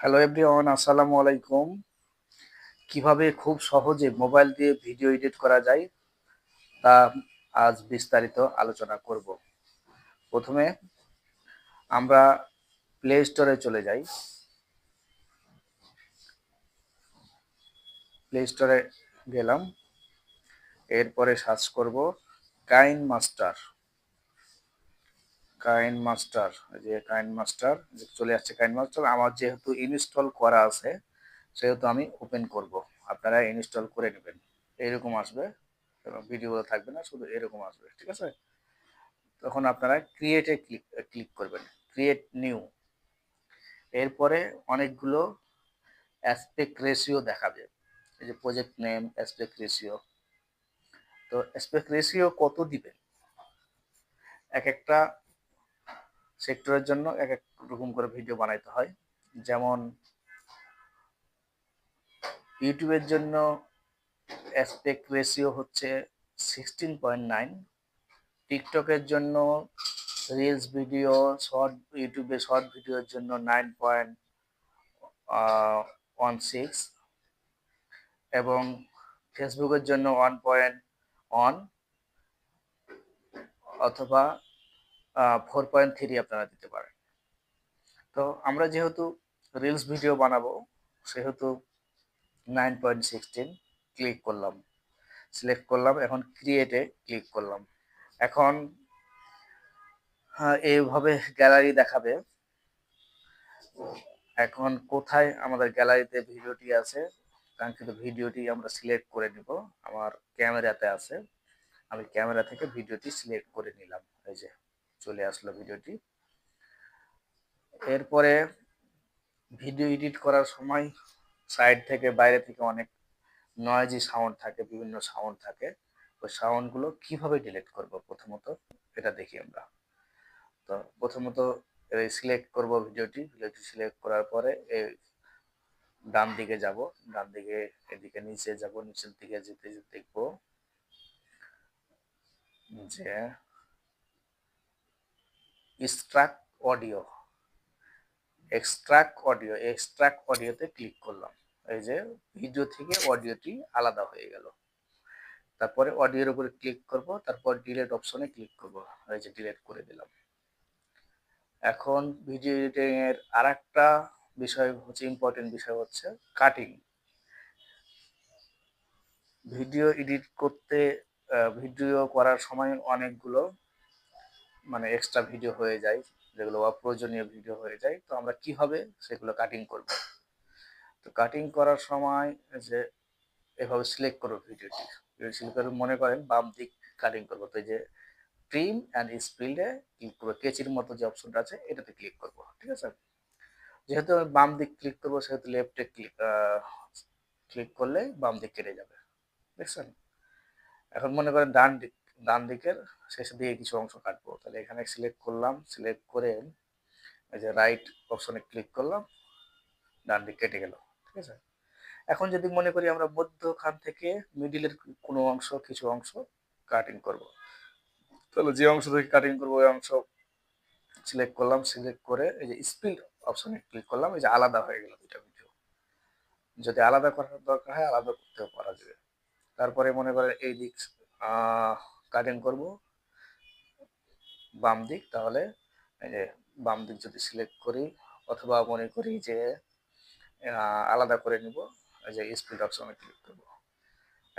Hello everyone আসসালামু আলাইকুম। কীভাবে খুব সহজে মোবাইল দিয়ে ভিডিও এডিট করা যায়, তা আজ বিস্তারিত আলোচনা করব। প্রথমে আমরা প্লে স্টোরে চলে যাই। প্লে স্টোরে গেলাম। এরপরে সার্চ করব কাইন মাস্টার কাইন মাস্টার যে কাইন মাস্টার চলে আসছে কাইন মাস্টার আমার যেহেতু ইনস্টল করা আছে, সেহেতু আমি ওপেন করব। আপনারা ইনস্টল করে নেবেন। এরকম আসবে ভিডিওগুলো থাকবে না, শুধু এরকম আসবে, ঠিক আছে? তখন আপনারা ক্রিয়েটে ক্লিক ক্লিক করবেন। ক্রিয়েট নিউ এরপরে অনেকগুলো অ্যাসপেক্ট রেশিও দেখাবে। এই যে প্রজেক্ট নেম অ্যাসপেক্ট রেশিও তো অ্যাসপেক্ট রেশিও কত দিবেন? এক একটা সেক্টরের জন্য এক এক রকম করে ভিডিও বানাইতে হয়। যেমন ইউটিউবের জন্য অ্যাসপেক্ট রেশিও হচ্ছে সিক্সটিন পয়েন্ট নাইন। টিকটকের জন্য রিলস ভিডিও, শর্ট ইউটিউবে শর্ট ভিডিওর জন্য নাইন পয়েন্ট ওয়ান সিক্স। এবং ফেসবুকের জন্য ওয়ান পয়েন্ট অথবা ফোর পয়েন্ট থ্রি আপনারা দিতে পারেন। তো আমরা যেহেতু রিলস ভিডিও বানাবো, সেহেতু নাইন পয়েন্ট সিক্সটিন ক্লিক করলাম। সিলেক্ট করলাম, এখন ক্রিয়েটে ক্লিক করলাম। এখন এইভাবে গ্যালারি দেখাবে। এখন কোথায় আমাদের গ্যালারিতে ভিডিওটি আছে, কাঙ্ক্ষিত ভিডিওটি আমরা সিলেক্ট করে নিব। আমার ক্যামেরাতে আছে। আমি ক্যামেরা থেকে ভিডিওটি সিলেক্ট করে নিলাম। এই যে। চলে আসলো ভিডিওটি। এরপরে ভিডিও এডিট করার সময় সাইড থেকে বাইরে থেকে অনেক নয়েজি সাউন্ড থাকে, বিভিন্ন সাউন্ড থাকে। ওই সাউন্ডগুলো কীভাবে ডিলিট করব প্রথমত, এটা দেখি আমরা। তো প্রথমত সিলেক্ট করব ভিডিওটি ভিডিওটি সিলেক্ট করার পরে এই ডান দিকে যাব, ডান দিকে এদিকে নিচে যাব, নিচের দিকে যেতে যেতে দেখব যে extract audio extract audio extract অডিওতে click করলাম। এই যে ভিডিও থেকে অডিওটি আলাদা হয়ে গেল। তারপরে অডিওর উপরে ক্লিক করব, তারপর ডিলেট অপশনে ক্লিক করব। এই যে ডিলেট করে দিলাম। এখন ভিডিও এডিটিং এর আর একটা বিষয় হচ্ছে ইম্পর্টেন্ট বিষয় হচ্ছে কাটিং ভিডিও এডিট করতে ভিডিও করার সময় অনেকগুলো মানে এক্সট্রা ভিডিও হয়ে যায়, যেগুলো অপ্রয়োজনীয় ভিডিও হয়ে যায়, তো আমরা কীভাবে সেগুলো কাটিং করব। তো কাটিং করার সময় যে এভাবে সিলেক্ট করব ভিডিওটি সিলেক্ট করে মনে করেন বাম দিক কাটিং করব। তো যে ট্রিম অ্যান্ড স্পিল্ডে ক্লিক করব, কেচির মতো যে অপশনটা আছে, এটাতে ক্লিক করব, ঠিক আছে? যেহেতু আমি বাম দিক ক্লিক করব, সেহেতু লেফটে ক্লিক ক্লিক করলে বাম দিক কেটে যাবে, দেখছেন? এখন মনে করেন ডান দিক ডান দিকের শেষে দিয়ে কিছু অংশ কাটবো। তাহলে এখানে সিলেক্ট করলাম সিলেক্ট করে এই যে রাইট অপশনে ক্লিক করলাম, ডান দিক কেটে গেল, ঠিক আছে? এখন যদি মনে করি আমরা মধ্যখান থেকে মিডিলের কোনো অংশ, কিছু অংশ কাটিং করব। তাহলে যে অংশ থেকে কাটিং করব, ওই অংশ সিলেক্ট করলাম সিলেক্ট করে এই যে স্পিড অপশনে ক্লিক করলাম, এই যে আলাদা হয়ে গেল দুইটা ভিডিও যদি আলাদা করার দরকার হয়, আলাদা করতেও পারা যাবে। তারপরে মনে করেন এই দিক কাটিং করব। বাম দিক, তাহলে যে বাম দিক যদি সিলেক্ট করি, অথবা মনে করি যে আলাদা করে নিব, এই যে স্পিড অপশনে ক্লিক করব।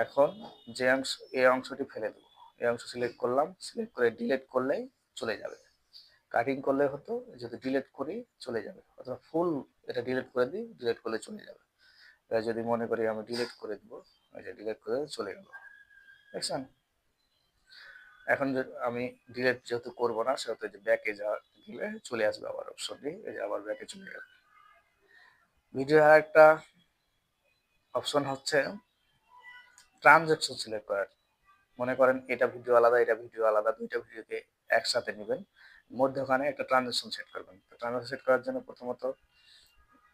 এখন যে অংশ, এই অংশটি ফেলে দেবো। এই অংশ সিলেক্ট করলাম সিলেক্ট করে ডিলেট করলেই চলে যাবে। কাটিং করলে হতো, যদি ডিলেট করি, চলে যাবে। অথবা ফুল এটা ডিলেট করে দিই ডিলেট করলে চলে যাবে। যদি মনে করি আমি ডিলেট করে দিব ডিলেট করে চলে গেল। দেখছেন? এখন আমি ডিলেট যেহেতু করব না, সেহেতু যে ব্যাকে যা গেলে চলে আসবে আবার অপশনটি এই যে আবার ব্যাকে চলে গেল ভিডিও আর একটা অপশন হচ্ছে ট্রানজ্যাকশন সিলেক্ট করার। মনে করেন এটা ভিডিও আলাদা, এটা ভিডিও আলাদা, দুইটা ভিডিওকে একসাথে নেবেন, মধ্যখানে একটা ট্রানজ্যাকশন সেট করবেন। তো ট্রানজ্যাকশন সেট করার জন্য প্রথমত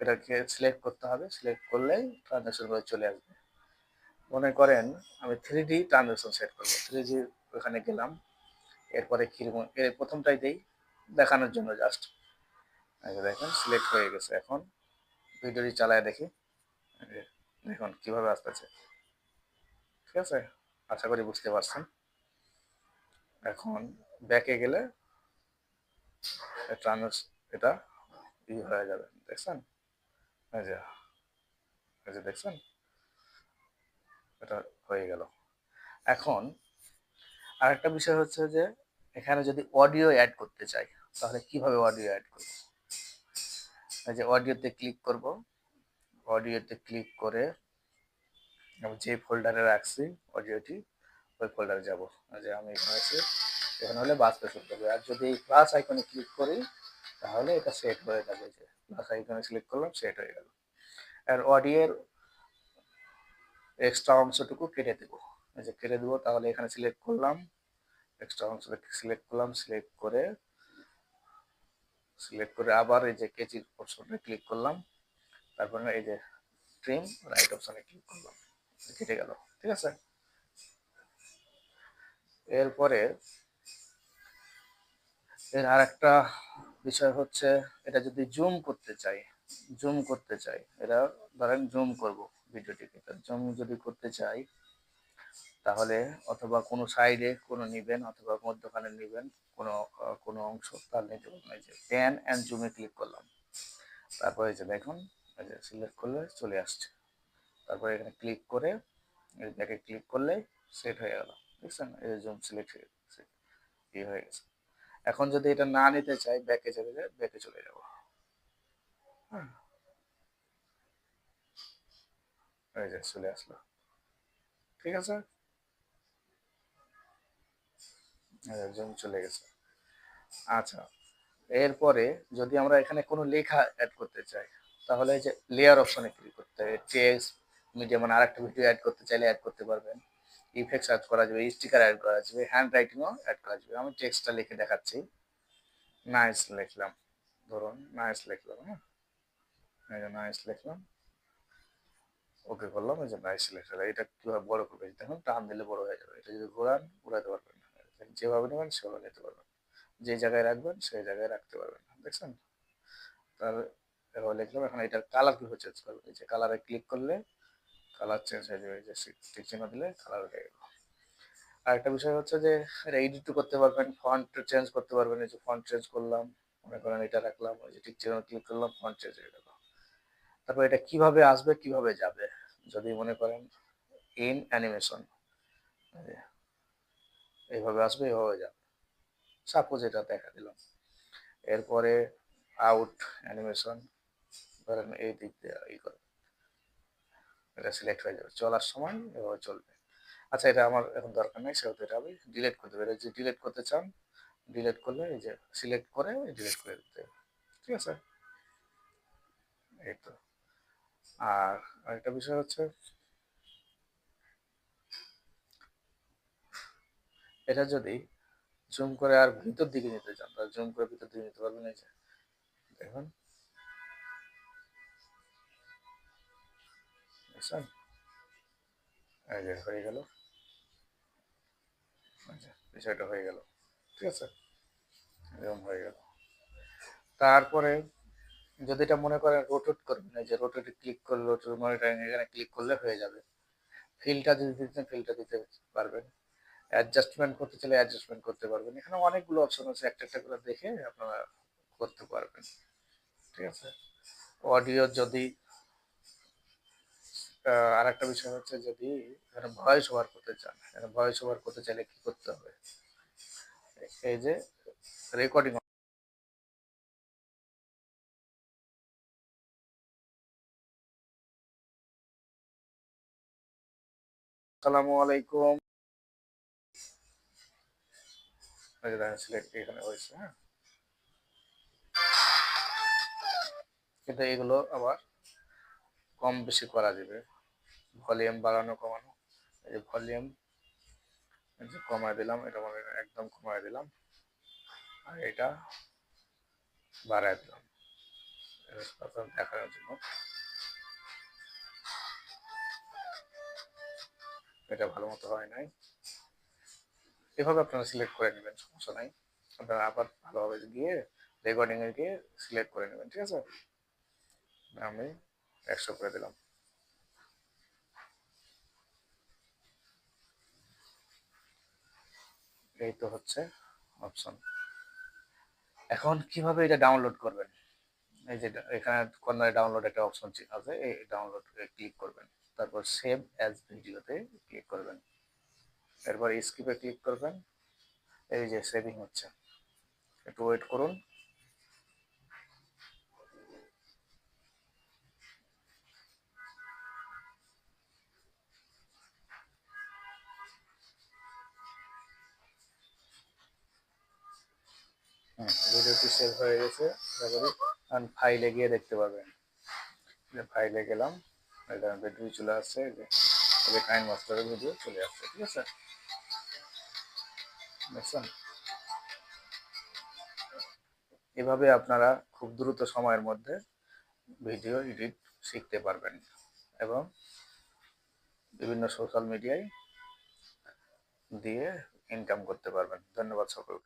এটাকে সিলেক্ট করতে হবে সিলেক্ট করলেই ট্রানজ্যাকশনগুলো চলে আসবে। মনে করেন আমি থ্রি ডি ট্রানজ্যাকশন সেট করব। থ্রি ওখানে গেলাম। এরপরে কীরকম, এর প্রথমটাই দেই, দেখানোর জন্য জাস্ট দেখেন সিলেক্ট হয়ে গেছে এখন। ভিডিওটি চালায় দেখি। দেখুন কীভাবে আসতেছে। ঠিক আছে? আশা করি বুঝতে পারছেন। এখন ব্যাকে গেলে ট্রান্স এটা ই হয়ে যাবে। দেখছেন? দেখছেন? এটা হয়ে গেল। এখন আরেকটা বিষয় হচ্ছে যে, এখানে যদি অডিও অ্যাড করতে চাই, তাহলে কীভাবে অডিও অ্যাড করব? এই যে অডিওতে ক্লিক করব। অডিওতে ক্লিক করে আমি যে ফোল্ডারে রাখছি অডিওটি ওই ফোল্ডারে যাব। যে আমি এখানে আছি, এখানে হলে বাঁচতে শুরু করবে আর যদি প্লাস আইকনে ক্লিক করি, তাহলে এটা সেট হয়ে যাবে। যে প্লাস আইকনে ক্লিক করলাম সেট হয়ে গেল। আর অডিওর এক্সট্রা অংশটুকু কেটে দেবো। যে কেটে দেবো, তাহলে এখানে সিলেক্ট করলাম। এক্সট্রা অংশটা সিলেক্ট করলাম সিলেক্ট করে সিলেক্ট করে আবার এই যে কেচির অপশনে ক্লিক করলাম। তারপরে এই যে ট্রিম রাইট অপশনে ক্লিক করলাম। কেটে গেল, ঠিক আছে? এরপরে এর আর একটা বিষয় হচ্ছে, এটা যদি জুম করতে চাই জুম করতে চাই, এটা ধরেন জুম করব ভিডিওটিকে জুম যদি করতে চাই তাহলে অথবা কোনো সাইডে কোনো নিবেন অথবা মধ্যখানে নিবেন, কোনো কোনো অংশ, তার নিতে পারবেন যে প্যান অ্যান্ড জুমে ক্লিক করলাম। তারপরে যে দেখুন যে সিলেক্ট করলে চলে আসছে। তারপরে এখানে ক্লিক করে ব্যাকে ক্লিক করলে সেট হয়ে গেল। বুঝছেন এই জুম সিলেক্ট হয়ে গেছে ই হয়ে গেছে। এখন যদি এটা না নিতে চাই ব্যাকে চলে যায় ব্যাকে চলে যাব। হ্যাঁ। এই যে চলে আসলো। ঠিক আছে? জুম চলে গেছে। আচ্ছা এরপরে যদি আমরা এখানে কোনো লেখা অ্যাড করতে চাই, তাহলে যে লেয়ার অপশনে ক্লিক করতে হবে। টেক্সট মিডিয়া মানে আরেকটা ভিডিও অ্যাড করতে চাইলে অ্যাড করতে পারবেন। ইফেক্টস অ্যাড করা যাবে স্টিকার অ্যাড করা যাবে হ্যান্ড রাইটিংও অ্যাড করা যাবে। আমি টেক্সটটা লিখে দেখাচ্ছি। নাইস লিখলাম। ধরুন নাইস লিখলাম হ্যাঁ? নাইস লিখলাম। ওকে করলাম। এই যে নাইস লিখলাম। এটা কীভাবে বড় করবে? দেখুন, টান দিলে বড় হয়ে যাবে। এটা যদি ঘোরান, ঘোরাতে পারবেন। না যেভাবে নেবেন সেভাবে নিতে পারবেন। যে জায়গায় রাখবেন সেই জায়গায় রাখতে পারবেন, দেখছেন? তার এভাবে লিখলাম, এখন এটার কালার কীভাবে চেঞ্জ করবেন এই যে কালারে ক্লিক করলে কালার চেঞ্জ হয়ে যাবে যে টিক চিহ্ন দিলে কালার হয়ে গেল। আর একটা বিষয় হচ্ছে যে, এটা এডিট করতে পারবেন ফন্ট চেঞ্জ করতে পারবেন, এই যে ফন্ট চেঞ্জ করলাম, মনে করেন এটা রাখলাম, ওই যে টিক চিহ্ন ক্লিক করলাম ফন্ট চেঞ্জ হয়ে গেল। তারপর এটা কীভাবে আসবে, কীভাবে যাবে? যদি মনে করেন ইন অ্যানিমেশন এইভাবে আসবে, এইভাবে যাবে। সাপোজ এটা দেখা দিলাম। এরপরে আউট অ্যানিমেশন ধরেন এই দিক দিয়ে করে। এটা সিলেক্ট হয়ে যাবে। চলার সময় এভাবে চলবে। আচ্ছা এটা আমার এখন দরকার নেই, সেহেতু এটা আমি ডিলেট করতে পারি। যে ডিলেট করতে চান ডিলেট করলে এই যে সিলেক্ট করে ডিলেট করে দিতে ঠিক আছে? এই তো। আর আরেকটা বিষয় হচ্ছে এটা যদি জুম করে আর ভিতর দিকে নিতে চান, তাহলে জুম করে ভিতর দিকে নিতে পারবেন এই যে, দেখুন। হয়ে গেল। বিষয়টা হয়ে গেল। ঠিক আছে? এরকম হয়ে গেল। তারপরে যদি এটা মনে করেন রোটেট করবেন, এই যে রোটেটে ক্লিক করলে রোটেট মনিটরিং এখানে ক্লিক করলে হয়ে যাবে। ফিলটা যদি দিতে ফিলটা দিতে পারবেন। অ্যাডজাস্টমেন্ট করতে চাইলে অ্যাডজাস্টমেন্ট করতে পারবেন। এখানে অনেকগুলো অপশন আছে, একটা একটা করে দেখে আপনারা করতে পারবেন। ঠিক আছে? অডিও যদি আর একটা বিষয় হচ্ছে যদি এখানে ভয়েস ওভার করতে চান, এখানে ভয়েস ওভার করতে চাইলে কি করতে হবে? এই যে রেকর্ডিং আসসালামু আলাইকুম। সিলেক্ট এখানে হয়েছে হ্যাঁ? কিন্তু এগুলো আবার কম বেশি করা যাবে। ভলিউম বাড়ানো, কমানো। এই যে ভলিউম যে কমায় দিলাম, এটা মানে একদম কমায় দিলাম। আর এটা বাড়ায় দিলাম। দেখানোর জন্য। এটা ভালো মতো হয় নাই। এভাবে আপনারা সিলেক্ট করে নেবেন, সমস্যা নাই। আপনারা আবার ভালোভাবে গিয়ে রেকর্ডিং এ গিয়ে সিলেক্ট করে নেবেন, ঠিক আছে? আমি একশো করে দিলাম। এই তো হচ্ছে অপশন এখন কীভাবে এটা ডাউনলোড করবেন? এই যে এখানে কর্নারে ডাউনলোড একটা অপশন আছে, এই ডাউনলোড ক্লিক করবেন। তারপর সেভ অ্যাজ ভিডিওতে ক্লিক করবেন। এরপর স্কিপে ক্লিক করবেন, এই যে সেভিং হচ্ছে। একটু ওয়েট করুন। ভিডিওটি সেভ হয়ে গেছে। তারপরে ফাইলে গিয়ে দেখতে পাবেন। ফাইলে গেলাম এখানে ভিডিও চলে আসছে যে কাইন মাস্টারের ভিডিও চলে আসছে, ঠিক আছে? দেখছেন? এভাবে আপনারা খুব দ্রুত সময়ের মধ্যে ভিডিও এডিট শিখতে পারবেন এবং বিভিন্ন সোশ্যাল মিডিয়ায় দিয়ে ইনকাম করতে পারবেন। ধন্যবাদ সকলকে।